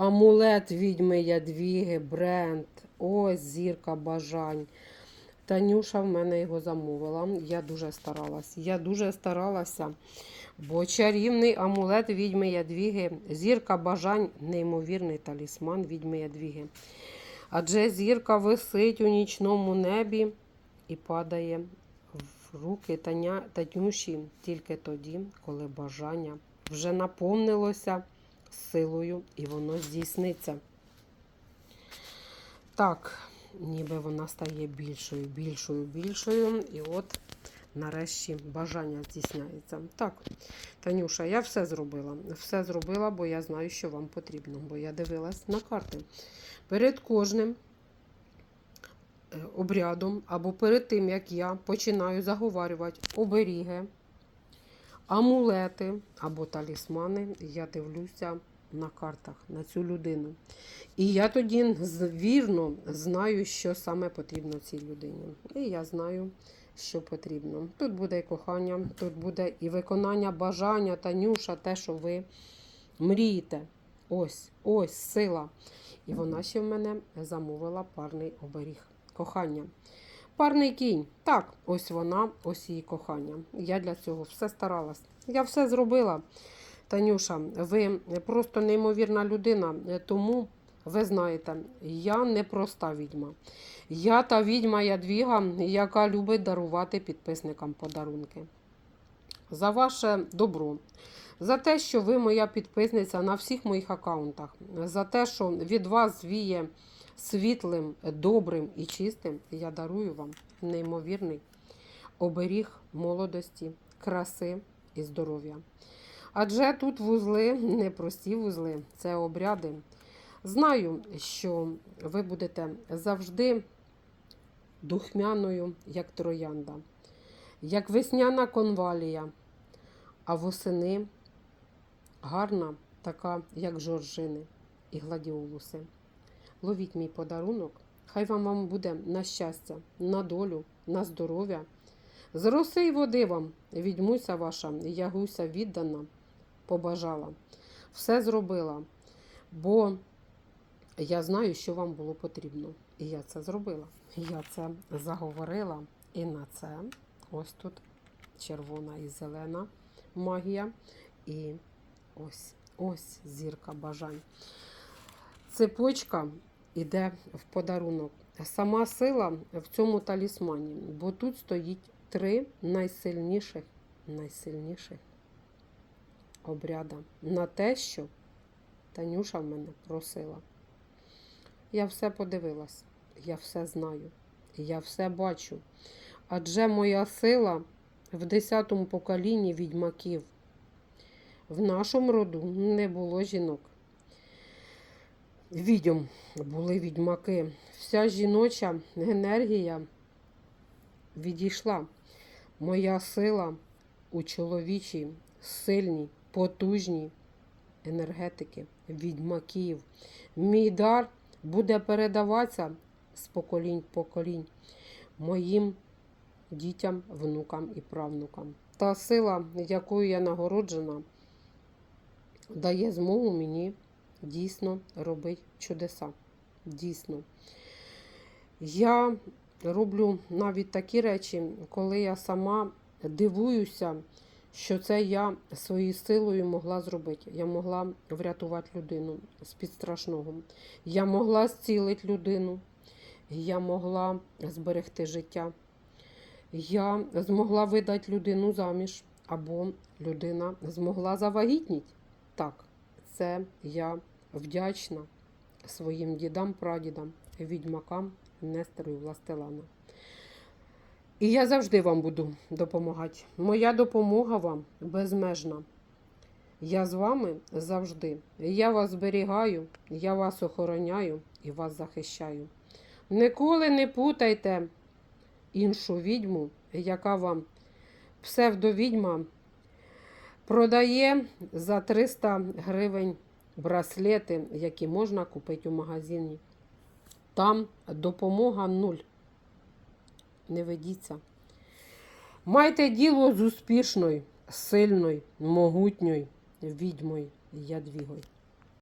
Амулет відьми Ядвіги, бренд. Ось зірка бажань. Танюша в мене його замовила. Я дуже старалась. Я дуже старалася. Бо чарівний амулет відьми Ядвіги, зірка бажань, неймовірний талісман відьми Ядвіги. Адже зірка висить у нічному небі і падає в руки Таня, Татюші тільки тоді, коли бажання вже наповнилося силою і воно здійсниться. Так, ніби вона стає більшою, більшою, більшою. І от нарешті бажання здійсняється. Так, Танюша, я все зробила. Все зробила, бо я знаю, що вам потрібно, бо я дивилась на карти. Перед кожним е, обрядом або перед тим, як я починаю заговарювати оберіги, амулети або талісмани, я дивлюся на картах на цю людину. І я тоді вірно знаю, що саме потрібно цій людині. І я знаю, що потрібно. Тут буде і кохання, тут буде і виконання бажання, Танюша, те, що ви мрієте. Ось, ось сила. І вона ще в мене замовила парний оберіг. Кохання. Парний кінь. Так, ось вона, ось її кохання. Я для цього все старалась. Я все зробила. Танюша, ви просто неймовірна людина, тому ви знаєте, я не проста відьма. Я та відьма Ядвіга, яка любить дарувати підписникам подарунки. За ваше добро, за те, що ви моя підписниця на всіх моїх аккаунтах, за те, що від вас віє світлим, добрим і чистим, я дарую вам неймовірний оберіг молодості, краси і здоров'я. Адже тут вузли, не прості вузли, це обряди. Знаю, що ви будете завжди духмяною, як троянда, як весняна конвалія, а восени гарна, така, як жоржини і гладіолуси. Ловіть мій подарунок, хай вам, вам буде на щастя, на долю, на здоров'я. З роси води вам, відьмуся ваша, ягуся віддана, побажала. Все зробила, бо я знаю, що вам було потрібно. І я це зробила. Я це заговорила. І на це ось тут червона і зелена магія. І ось, ось зірка бажань. Цепочка йде в подарунок. Сама сила в цьому талісмані, бо тут стоїть три найсильніших, найсильніших обряда на те, що Танюша в мене просила. Я все подивилась, я все знаю, я все бачу. Адже моя сила в десятому поколінні відьмаків. В нашому роду не було жінок. Відьом були відьмаки. Вся жіноча енергія відійшла. Моя сила у чоловічій, сильній, потужній енергетики, відьмаків. Мій дар буде передаватися з поколінь в поколінь моїм дітям, внукам і правнукам. Та сила, якою я нагороджена, дає змогу мені дійсно робити чудеса. Дійсно. Я роблю навіть такі речі, коли я сама дивуюся, що це я своєю силою могла зробити. Я могла врятувати людину з-під страшного. Я могла зцілити людину. Я могла зберегти життя. Я змогла видати людину заміж, або людина змогла завагітніти. Так, це я вдячна своїм дідам, прадідам, відьмакам Нестору і Властелана. І я завжди вам буду допомагати. Моя допомога вам безмежна. Я з вами завжди. Я вас зберігаю, я вас охороняю і вас захищаю. Ніколи не путайте іншу відьму, яка вам псевдовідьма продає за 300 гривень браслети, які можна купити у магазині. Там допомога нуль. Не ведіться. Майте діло з успішною, сильною, могутньою відьмою Ядвігою.